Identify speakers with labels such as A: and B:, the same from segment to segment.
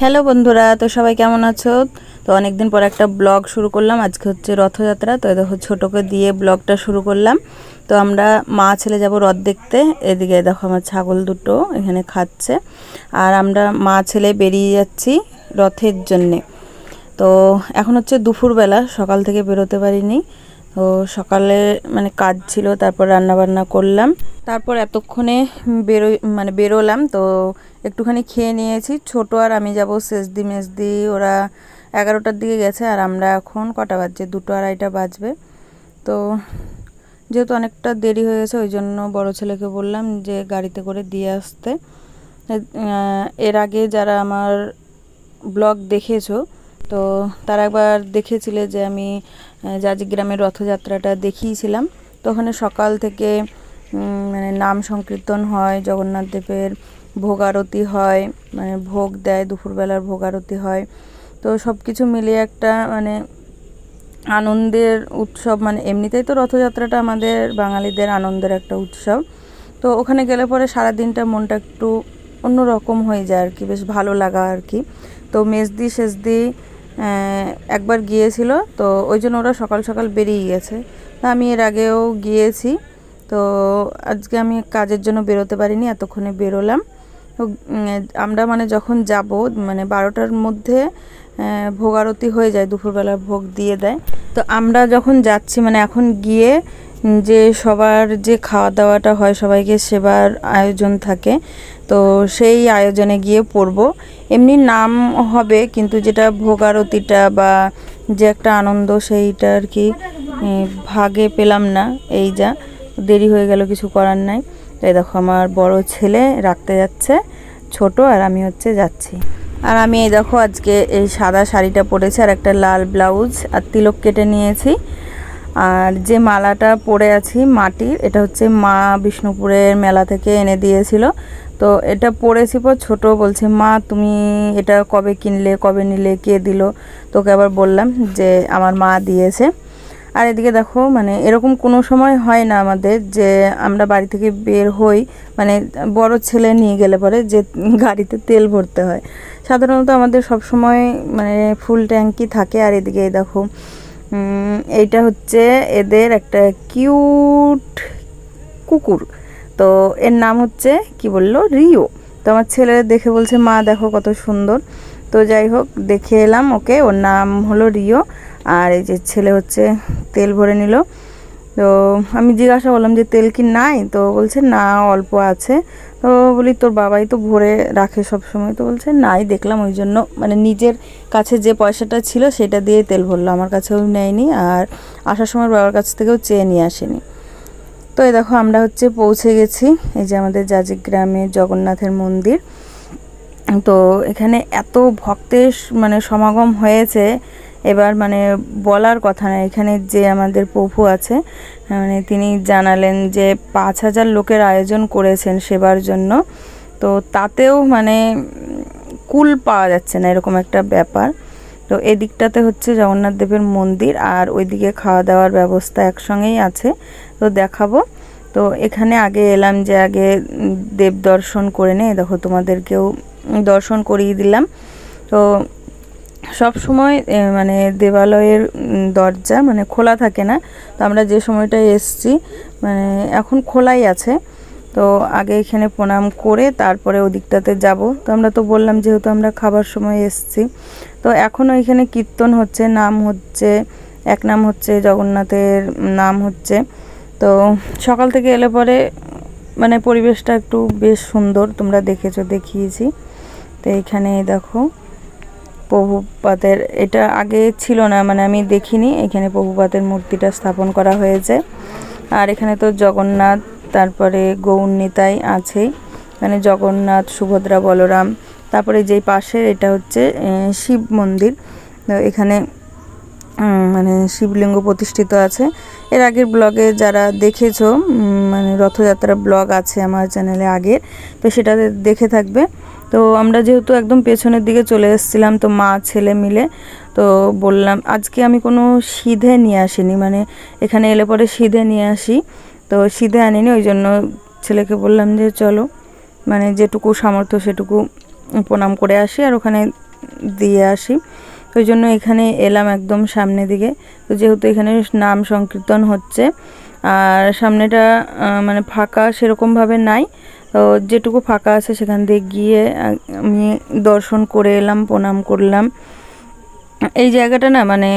A: Hello বন্ধুরা, তো সবাই কেমন আছো? তো অনেকদিন পর একটা ব্লগ শুরু করলাম। আজকে হচ্ছে রথযাত্রা, তো দেখো ছোটোকে দিয়ে ব্লগটা শুরু করলাম। তো আমরা মা ছেলে যাব রথ দেখতে। এদিকে দেখো আমার ছাগল দুটো এখানে খাচ্ছে। আর আমরা মা ছেলে বেরিয়ে যাচ্ছি রথের জন্যে। তো এখন হচ্ছে দুপুরবেলা, সকাল থেকে বেরোতে পারিনি। তো সকালে মানে কাজ ছিল, তারপর রান্না বান্না করলাম। তারপর এতক্ষণে বেরো মানে বেরোলাম, তো একটুখানি খেয়ে নিয়েছি। ছোট আর আমি যাব সেজদি মেজদি, ওরা এগারোটার দিকে গেছে, আর আমরা এখন কটা বাজছে? দুটো আড়াইটা বাজবে। তো যেহেতু অনেকটা দেরি হয়ে গেছে, ওই জন্য বড় ছেলেকে বললাম যে গাড়িতে করে দিয়ে আসতে। এর আগে যারা আমার ব্লগ দেখেছ তো তারা একবার দেখেছিলে যে আমি জাজিগ্রামের রথযাত্রাটা দেখিয়েছিলাম। তো ওখানে সকাল থেকে মানে নাম সংকীর্তন হয়, জগন্নাথ দেবের ভোগ আরতি হয় মানে ভোগ দেয়, দুপুরবেলার ভোগ আরতি হয়। তো সব কিছু মিলিয়ে একটা মানে আনন্দের উৎসব মানে এমনিতেই তো রথযাত্রাটা আমাদের বাঙালিদের আনন্দের একটা উৎসব। তো ওখানে গেলে পরে সারা দিনটা মনটা একটু অন্যরকম হয়ে যায় আর কি, বেশ ভালো লাগা আর কি। তো মেজদি, সেজদি একবার গিয়েছিল, তো ওই জন্য ওরা সকাল সকাল বেরিয়ে গেছে। তা আমি এর আগেও গিয়েছি, তো আজকে আমি কাজের জন্য বেরোতে পারিনি, এতক্ষণে বেরোলাম। তো আমরা মানে যখন যাব মানে বারোটার মধ্যে ভোগ আরতি হয়ে যায়, দুপুরবেলা ভোগ দিয়ে দেয়। তো আমরা যখন যাচ্ছি মানে এখন গিয়ে যে সবার যে খাওয়া দাওয়াটা হয়, সবাইকে সেবার আয়োজন থাকে তো সেই আয়োজনে গিয়ে পড়ব। এমনি নাম হবে, কিন্তু যেটা ভোগ আরতিটা বা যে একটা আনন্দ সেইটা আর কি ভাগে পেলাম না, এই যা। দেরি হয়ে গেল, কিছু করার নাই। তাই দেখো, আমার বড় ছেলে রাখতে যাচ্ছে, ছোট, আর আমি হচ্ছে যাচ্ছি। আর আমি এই দেখো, আজকে এই সাদা শাড়িটা পরেছি, আর একটা লাল ব্লাউজ, আর তিলক কেটে নিয়েছি। আর যে মালাটা পরে আছি মাটির, এটা হচ্ছে মা বিষ্ণুপুরের মেলা থেকে এনে দিয়েছিল। তো এটা পড়েছি পর ছোট বলছে, মা, তুমি এটা কবে কিনলে, কবে নিলে, কে দিল? তোকে আবার বললাম যে, আমার মা দিয়েছে। আর এদিকে দেখো মানে এরকম কোনো সময় হয় না আমাদের যে আমরা বাড়ি থেকে বের হই মানে বড় ছেলে নিয়ে গেলে পরে যে গাড়িতে তেল ভরতে হয়। সাধারণত আমাদের সব সময় মানে ফুল ট্যাঙ্কি থাকে। আর এদিকে দেখো এইটা হচ্ছে এদের একটা কিউট কুকুর। তো এর নাম হচ্ছে, কি বলল? রিও। তো আমার ছেলে দেখে বলছে, মা, দেখো কত সুন্দর। তো যাই হোক, দেখে এলাম, ওকে। ওর নাম হলো রিও। আর এই যে ছেলে হচ্ছে, তেল ভরে নিল। তো আমি জিজ্ঞাসা করলাম যে, তেল কি নাই? তো বলছে, না, অল্প আছে। তো বলি, তোর বাবাই তো ভরে রাখে সব সময় তো বলছে, নাই, দেখলাম ওই জন্য। মানে নিজের কাছে যে পয়সাটা ছিল, সেটা দিয়ে তেল ভরলো। আমার কাছেও নেয়নি। আর আসার সময় বাবার কাছ থেকেও চেয়ে নিয়ে আসেনি। তো এই দেখো আমরা হচ্ছে পৌঁছে গেছি, এই যে আমাদের জাজিক গ্রামে জগন্নাথের মন্দির। তো এখানে এত ভক্তের মানে সমাগম হয়েছে, এবার মানে বলার কথা না, এখানে যে আমাদের প্রভু আছে মানে তিনি জানালেন যে পাঁচ হাজার লোকের আয়োজন করেছেন সেবার জন্য। তো তাতেও মানে কুল পাওয়া যাচ্ছে না, এরকম একটা ব্যাপার। তো এদিকটাতে হচ্ছে জগন্নাথ দেবের মন্দির, আর ওইদিকে খাওয়া দাওয়ার ব্যবস্থা একসঙ্গেই আছে। তো দেখাবো। তো এখানে আগে এলাম যে আগে দেব দর্শন করে নে। দেখো তোমাদেরকেও দর্শন করিয়ে দিলাম। তো সব সময় মানে দেবালয়ের দরজা মানে খোলা থাকে না। তো আমরা যে সময়টায় এসছি মানে এখন খোলাই আছে। তো আগে এখানে প্রণাম করে তারপরে ওদিকটাতে যাব। তো আমরা তো বললাম যেহেতু আমরা খাবার সময় এসছি। তো এখনও এখানে কীর্তন হচ্ছে, নাম হচ্ছে, এক নাম হচ্ছে জগন্নাথের নাম হচ্ছে। তো সকাল থেকে এলে পরে মানে পরিবেশটা একটু বেশ সুন্দর, তোমরা দেখেছ, দেখিয়েছি। তো এখানে দেখো, প্রভুপাতের, এটা আগে ছিল না মানে আমি দেখিনি, এখানে প্রভুপাতের মূর্তিটা স্থাপন করা হয়েছে। আর এখানে তো জগন্নাথ, তারপরে গৌরনীতাই আছে মানে জগন্নাথ, সুভদ্রা, বলরাম, তারপরে যেই পাশের এটা হচ্ছে শিব মন্দির। এখানে মানে শিবলিঙ্গ প্রতিষ্ঠিত আছে। এর আগের ব্লগে যারা দেখেছ মানে রথযাত্রা ব্লগ আছে আমার চ্যানেলে আগের, তো সেটা দেখে থাকবে। তো আমরা যেহেতু একদম পেছনের দিকে চলে এসেছিলাম, তো মা, ছেলে মিলে, তো বললাম আজকে আমি কোনো সিধে নিয়ে আসিনি মানে এখানে এলে পরে সিধে নিয়ে আসি। তো সিধে আনিনি, ওই জন্য ছেলেকে বললাম যে চলো মানে যেটুকু সামর্থ্য সেটুকু প্রণাম করে আসি আর ওখানে দিয়ে আসি। ওই জন্য এখানে এলাম একদম সামনে দিকে। তো যেহেতু এখানে নাম সংকীর্তন হচ্ছে, আর সামনেটা মানে ফাঁকা সেরকমভাবে নাই। তো যেটুকু ফাঁকা আছে সেখান দিয়ে গিয়ে আমি দর্শন করে এলাম, প্রণাম করলাম। এই জায়গাটা না মানে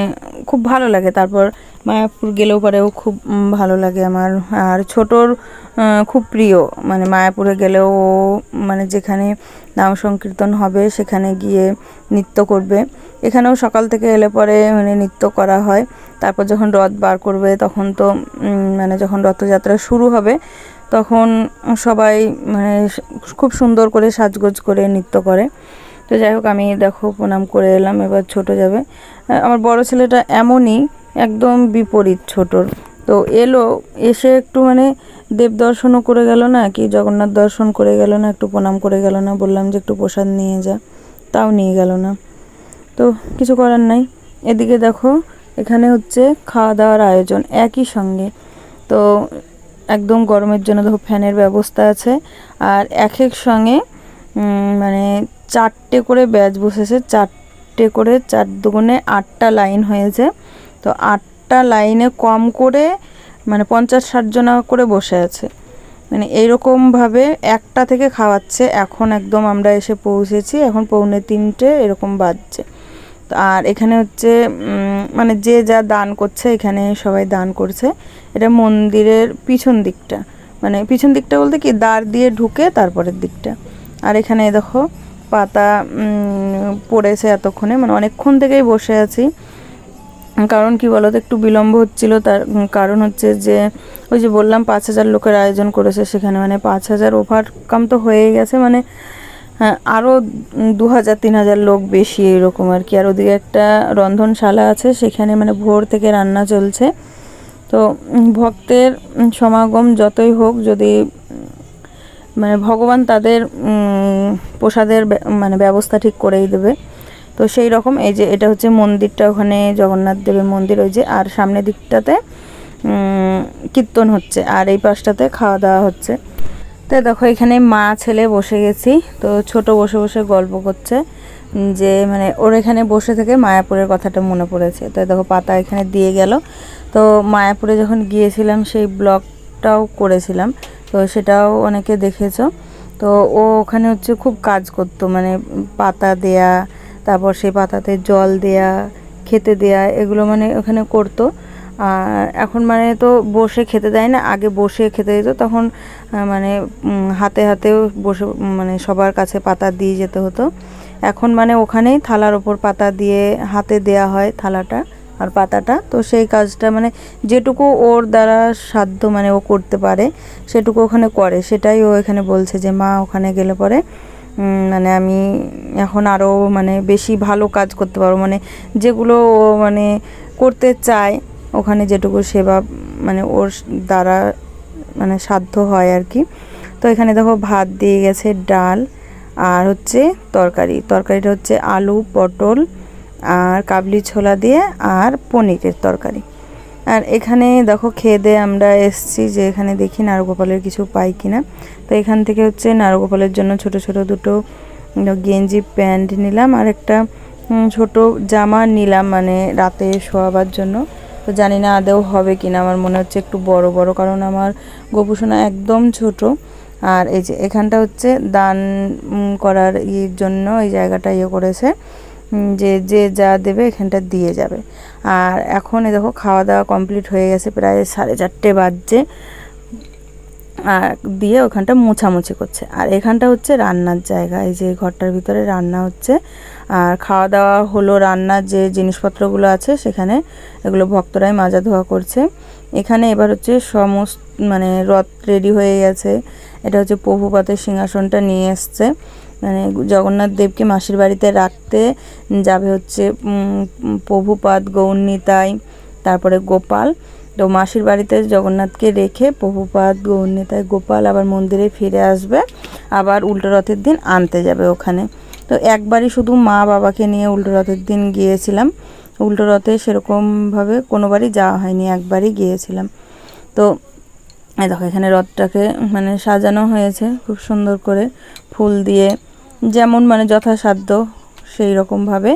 A: খুব ভালো লাগে। তারপর মায়াপুর গেলেও পরেও খুব ভালো লাগে আমার। আর ছোটোর খুব প্রিয়। মানে মায়াপুরে গেলেও মানে যেখানে নাম সংকীর্তন হবে, সেখানে গিয়ে নৃত্য করবে। এখানেও সকাল থেকে এলে পরে মানে নৃত্য করা হয়। তারপর যখন রথ বার করবে, তখন তো মানে যখন রথযাত্রা শুরু হবে, তখন সবাই মানে খুব সুন্দর করে সাজগোজ করে নৃত্য করে। তো যাই হোক, আমি দেখো, প্রণাম করে এলাম, এবার ছোট যাবে। আমার বড় ছেলেটা এমনই একদম বিপরীত ছোটর। তো এলো, এসে একটু মানে দেব দর্শনও করে গেল না, কি জগন্নাথ দর্শন করে গেল না, একটু প্রণাম করে গেল না, বললাম যে একটু প্রসাদ নিয়ে যা। তাও নিয়ে গেল না। তো কিছু করার নাই। এদিকে দেখো, এখানে হচ্ছে খাওয়া দাওয়ার আয়োজন একই সঙ্গে। তো একদম গরমের জন্য দেখো ফ্যানের ব্যবস্থা আছে। আর এক এক সঙ্গে মানে চারটে করে ব্যাচ বসেছে, চারটে করে, চার দুগুণে আটটা লাইন হয়েছে। তো আটটা লাইনে কম করে মানে পঞ্চাশ ষাট জনা করে বসে আছে। মানে এইরকমভাবে একটা থেকে খাওয়াচ্ছে, এখন একদম আমরা এসে পৌঁছেছি, এখন পৌনে তিনটে এরকম বাজছে। আর এখানে হচ্ছে মানে যে যা দান করছে, এখানে সবাই দান করছে। এটা মন্দিরের পিছন দিকটা। মানে পিছন দিকটা বলতে কি, দ্বার দিয়ে ঢুকে তারপরের দিকটা। আর এখানে দেখো, পাতা পড়েছে এতক্ষণে। মানে অনেকক্ষণ থেকেই বসে আছি। কারণ কি বলতো একটু বিলম্ব হচ্ছিল তার কারণ হচ্ছে যে ওই যে বললাম পাঁচ হাজার লোকের আয়োজন করেছে সেখানে মানে পাঁচ হাজার ওভারকাম তো হয়ে গেছে মানে হ্যাঁ, আরও দু হাজার তিন হাজার লোক বেশি এরকম আর কি। আর ওদিকে একটা রন্ধনশালা আছে সেখানে মানে ভোর থেকে রান্না চলছে। তো ভক্তের সমাগম যতই হোক যদি মানে ভগবান তাদের প্রসাদের মানে ব্যবস্থা ঠিক করেই দেবে। তো সেই রকম এই যে এটা হচ্ছে মন্দিরটা ওখানে জগন্নাথ দেবের মন্দির ওই যে, আর সামনের দিকটাতে কীর্তন হচ্ছে, আর এই পাশটাতে খাওয়া দাওয়া হচ্ছে। তো দেখো এখানে মা ছেলে বসে গেছি, তো ছোট বসে বসে গল্প করছে, যে মানে ওর এখানে বসে থেকে মায়াপুরের কথাটা মনে পড়েছে। তো দেখো পাতা এখানে দিয়ে গেল। তো মায়াপুরে যখন গিয়েছিলাম সেই ব্লগটাও করেছিলাম, তো সেটাও অনেকে দেখেছ। তো ও ওখানে হচ্ছে খুব কাজ করতো মানে পাতা দেয়া তারপর সেই পাতাতে জল দেয়া, খেতে দেয়া, এগুলো মানে ওখানে করতো। আর এখন মানে তো বসে খেতে দেয় না, আগে বসে খেতে দিত, তখন মানে হাতে হাতেও বসে মানে সবার কাছে পাতা দিয়ে যেতে হতো। এখন মানে ওখানেই থালার ওপর পাতা দিয়ে হাতে দেয়া হয় থালাটা আর পাতাটা। তো সেই কাজটা মানে যেটুকু ওর দ্বারা সাধ্য মানে ও করতে পারে, সেটুকু ওখানে করে। সেটাই ও এখানে বলছে যে, মা, ওখানে গেলে পরে মানে আমি এখন আরও মানে বেশি ভালো কাজ করতে পারব। মানে যেগুলো ও মানে করতে চায়, ওখানে যেটুকু সেবা মানে ওর দ্বারা মানে সাধ্য হয় আর কি। তো এখানে দেখো ভাত দিয়ে গেছে ডাল আর হচ্ছে তরকারি। তরকারিটা হচ্ছে আলু, পটল আর কাবলি ছোলা দিয়ে আর পনিরের তরকারি। আর এখানে দেখো খেয়ে আমরা এসছি যে এখানে দেখি নারগোপালের কিছু পাই কিনা। তো এখান থেকে হচ্ছে নারগোপালের জন্য ছোট ছোট দুটো গেঞ্জি, প্যান্ট নিলাম আর একটা ছোট জামা নিলাম মানে রাতে শোয়াবার জন্য। তো জানি না আদেও হবে কিনা, আমার মনে হচ্ছে একটু বড় বড় কারণ আমার গোপুসোনা একদম ছোট। আর এই যে এখানটা হচ্ছে দান করার জন্য এই জায়গাটা ইয়ে করেছে। যে যে যা দেবে এখানটা দিয়ে যাবে। আর এখন এই দেখো খাওয়া দাওয়া কমপ্লিট হয়ে গেছে প্রায় সাড়ে চারটে বাজছে। আর দিয়ে ওখানটা মোছামুছি করছে। আর এখানটা হচ্ছে রান্নার জায়গা, এই যে ঘরটার ভিতরে রান্না হচ্ছে। আর খাওয়া দাওয়া হলো রান্নার যে জিনিসপত্রগুলো আছে সেখানে, এগুলো ভক্তরাই মাজা ধোয়া করছে। এখানে এবার হচ্ছে সমস্ত মানে রথ রেডি হয়ে গেছে। এটা হচ্ছে প্রভুপাতের সিংহাসনটা নিয়ে এসছে। মানে জগন্নাথ দেবকে মাসির বাড়িতে রাখতে যাবে হচ্ছে প্রভুপাত গৌরনীতাই, তারপরে গোপাল। তো মাসির বাড়িতে জগন্নাথকে রেখে প্রভুপাত গৌরনীতাই, গোপাল আবার মন্দিরে ফিরে আসবে, আবার উল্টো রথের দিন আনতে যাবে ওখানে। তো একবারই শুধু মা বাবাকে নিয়ে উল্টো রথের দিন গিয়েছিলাম। উল্টো রথে সেরকমভাবে কোনোবারই যাওয়া হয়নি, একবারই গিয়েছিলাম। তো দেখো এখানে রথটাকে মানে সাজানো হয়েছে খুব সুন্দর করে, ফুল দিয়ে। যেমন মানে যথাসাধ্য সেই রকমভাবে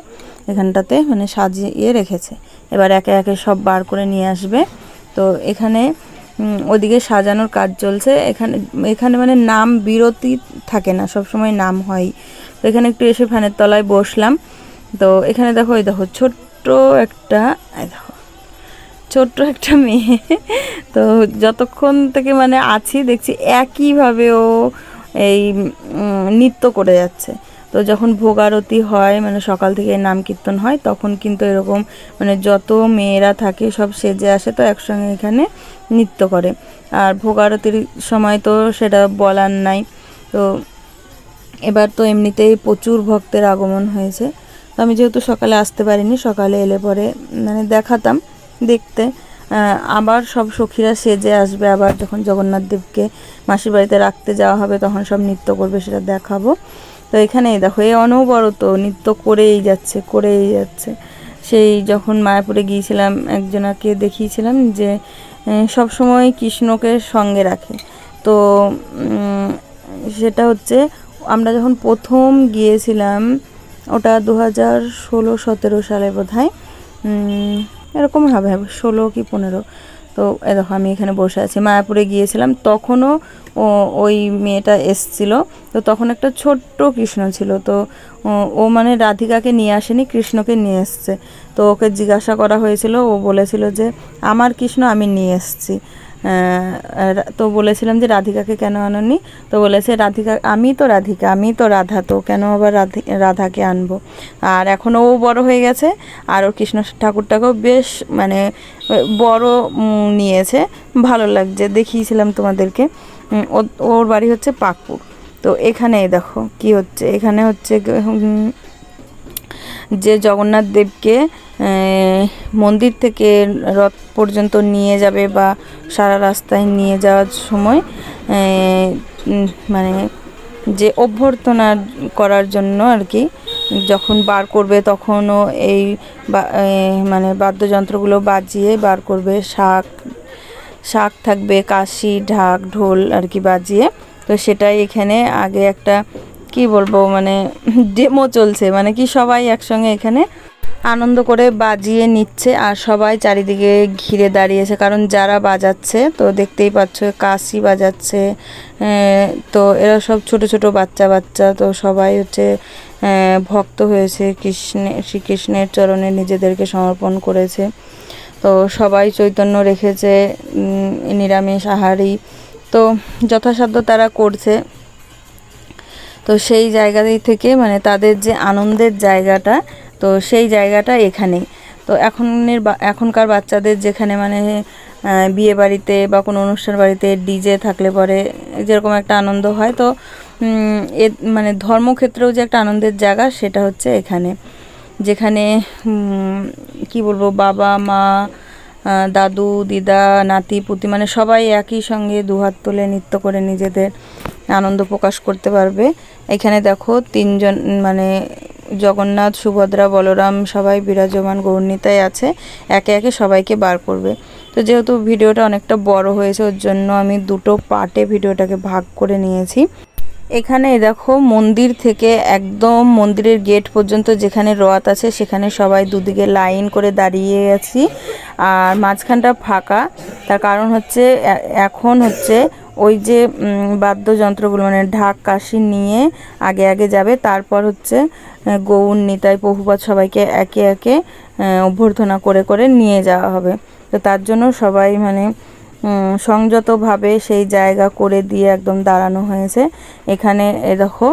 A: এখানটাতে মানে সাজিয়ে রেখেছে। এবার একে একে সব বার করে নিয়ে আসবে। তো এখানে ওদিকে সাজানোর কাজ চলছে। এখানে এখানে মানে নাম বিরতি থাকে না সব সময় নাম হয়। তো এখানে একটু এসে ফ্যানের তলায় বসলাম। তো এখানে দেখো, এই দেখো, ছোট্ট একটা দেখো, ছোট্ট একটা মেয়ে। তো যতক্ষণ থেকে মানে আছি, দেখছি একইভাবে ও এই নৃত্য করে যাচ্ছে। তো যখন ভোগ আরতি হয় মানে সকাল থেকে নাম কীর্তন হয়, তখন কিন্তু এরকম মানে যত মেয়েরা থাকে সব সেজে আসে তো একসঙ্গে এখানে নৃত্য করে। আর ভোগ আরতির সময় তো সেটা বলার নাই। তো এবার তো এমনিতেই প্রচুর ভক্তের আগমন হয়েছে। তো আমি যেহেতু সকালে আসতে পারিনি, সকালে এলে পরে মানে দেখাতাম, দেখতে। আবার সব সখীরা সেজে আসবে, আবার যখন জগন্নাথ দেবকে মাসির বাড়িতে রাখতে যাওয়া হবে, তখন সব নৃত্য করবে, সেটা দেখাবো। তো এখানে দেখো, এই অনবরত নৃত্য করেই যাচ্ছে করেই যাচ্ছে। সেই যখন মায়াপুরে গিয়েছিলাম, একজনাকে দেখিয়েছিলাম যে সব সময় কৃষ্ণকে সঙ্গে রাখে। তো সেটা হচ্ছে, আমরা যখন প্রথম গিয়েছিলাম, ওটা দু হাজার ষোলো সতেরো সালে বোধ হয় এরকম হবে হবে ষোলো কি পনেরো। তো দেখো আমি এখানে বসে আছি। মায়াপুরে গিয়েছিলাম, তখনও ওই মেয়েটা এসছিল। তো তখন একটা ছোট্ট কৃষ্ণ ছিল। তো ও- মানে রাধিকাকে নিয়ে আসেনি, কৃষ্ণকে নিয়ে এসছে। তো ওকে জিজ্ঞাসা করা হয়েছিল, ও বলেছিল যে, আমার কৃষ্ণ আমি নিয়ে এসছি। তো বলেছিলাম যে রাধিকাকে কেন আনোনি? তো বলেছে, রাধিকা, আমি তো রাধিকা, আমি তো রাধা, তো কেন আবার রাধি, রাধাকে আনব? আর এখনও ও বড় হয়ে গেছে, আর ওর কৃষ্ণ ঠাকুরটাকেও বেশ মানে বড় নিয়েছে। ভালো লাগছে, দেখিয়েছিলাম তোমাদেরকে। ওর বাড়ি হচ্ছে পাকপুর। তো এখানে দেখো, কি হচ্ছে? এখানে হচ্ছে যে জগন্নাথ দেবকে মন্দির থেকে রথ পর্যন্ত নিয়ে যাবে বা সারা রাস্তায় নিয়ে যাওয়ার সময় মানে যে অভ্যর্থনা করার জন্য আর কি, যখন বার করবে তখনও এই মানে বাদ্যযন্ত্রগুলো বাজিয়ে বার করবে, শাক শাক থাকবে, কাশি, ঢাক, ঢোল আর কি বাজিয়ে। তো সেটাই এখানে আগে একটা কি বলব মানে ডেমো চলছে। মানে কি সবাই একসঙ্গে এখানে আনন্দ করে বাজিয়ে নিচ্ছে আর সবাই চারিদিকে ঘিরে দাঁড়িয়েছে। কারণ যারা বাজাচ্ছে, তো দেখতেই পাচ্ছ কাশি বাজাচ্ছে তো এরা সব ছোট ছোট বাচ্চা বাচ্চা, তো সবাই হচ্ছে ভক্ত হয়েছে। কৃষ্ণে, শ্রীকৃষ্ণের চরণে নিজেদেরকে সমর্পণ করেছে। তো সবাই চৈতন্য রেখেছে নিরামিষ আহারি তো যথাসাধ্য তারা করছে। তো সেই জায়গাতেই থেকে মানে তাদের যে আনন্দের জায়গাটা, তো সেই জায়গাটা এখানেই। তো এখনের এখনকার বাচ্চাদের যেখানে মানে বিয়ে বাড়িতে বা কোনো অনুষ্ঠান বাড়িতে ডিজে থাকলে পরে যেরকম একটা আনন্দ হয়, তো এ মানে ধর্মক্ষেত্রেও যে একটা আনন্দের জায়গা সেটা হচ্ছে এখানে। যেখানে কি বলব, বাবা, মা দাদু, দিদা, নাতি, পুতি মানে সবাই একই সঙ্গে দুহাত তুলে নৃত্য করে নিজেদের। আনন্দ প্রকাশ করতে পারবে। এখানে দেখো তিনজন মানে জগন্নাথ, সুভদ্রা, বলরাম সবাই বিরাজমান গৌরনীতায় আছে। একে একে সবাইকে বার করবে। তো যেহেতু ভিডিওটা অনেকটা বড় হয়েছে, ওর জন্য আমি দুটো পার্টে ভিডিওটাকে ভাগ করে নিয়েছি। এখানে দেখো মন্দির থেকে একদম মন্দিরের গেট পর্যন্ত যেখানে রথ আছে, সেখানে সবাই দুদিকে লাইন করে দাঁড়িয়ে আছি। আর মাঝখানটা ফাঁকা। তার কারণ হচ্ছে এখন হচ্ছে ওই যে বাদ্যযন্ত্রগুলো মানে ঢাক, কাশি নিয়ে আগে আগে যাবে। তারপর হচ্ছে গৌর, নিতাই প্রভুপাত সবাইকে একে একে অভ্যর্থনা করে করে নিয়ে যাওয়া হবে। তো তার জন্য সবাই মানে সংযতভাবে সেই জায়গা করে দিয়ে একদম দাঁড়ানো হয়েছে। এখানে এ দেখো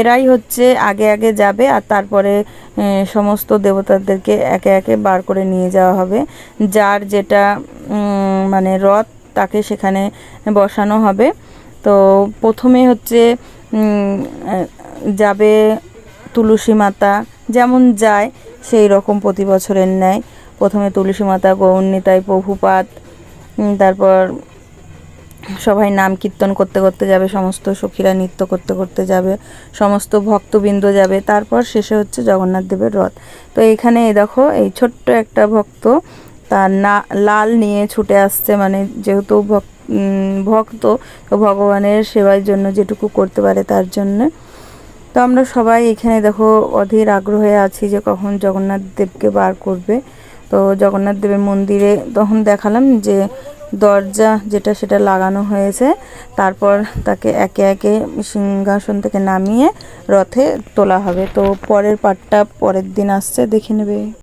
A: এরাই হচ্ছে আগে আগে যাবে আর তারপরে সমস্ত দেবতাদেরকে একে একে বার করে নিয়ে যাওয়া হবে। যার যেটা মানে রথ তাকে সেখানে বসানো হবে। তো প্রথমে হচ্ছে যাবে তুলসী মাতা, যেমন যায় সেই রকম প্রতি বছরের ন্যায়। প্রথমে তুলসী মাতা, গৌরনীতাই প্রভুপাত তারপর সবাই নাম কীর্তন করতে করতে যাবে, সমস্ত সখীরা নৃত্য করতে করতে যাবে, সমস্ত ভক্তবৃন্দ যাবে, তারপর শেষে হচ্ছে জগন্নাথ দেবের রথ। তো এখানে এই দেখো, এই ছোট্ট একটা ভক্ত তার না, লাল নিয়ে ছুটে আসছে মানে যেহেতু ভক- ভক্ত, তো ভগবানের সেবার জন্য যেটুকু করতে পারে তার জন্য। তো আমরা সবাই এখানে দেখো অধীর আগ্রহে আছি যে কখন জগন্নাথ দেবকে বার করবে। তো জগন্নাথ দেবের মন্দিরে তখন দেখালাম যে দরজা যেটা সেটা লাগানো হয়েছে, তারপর তাকে একে একে সিংহাসন থেকে নামিয়ে রথে তোলা হবে। তো পরের পার্টটা পরের দিন আসছে, দেখে নেবে।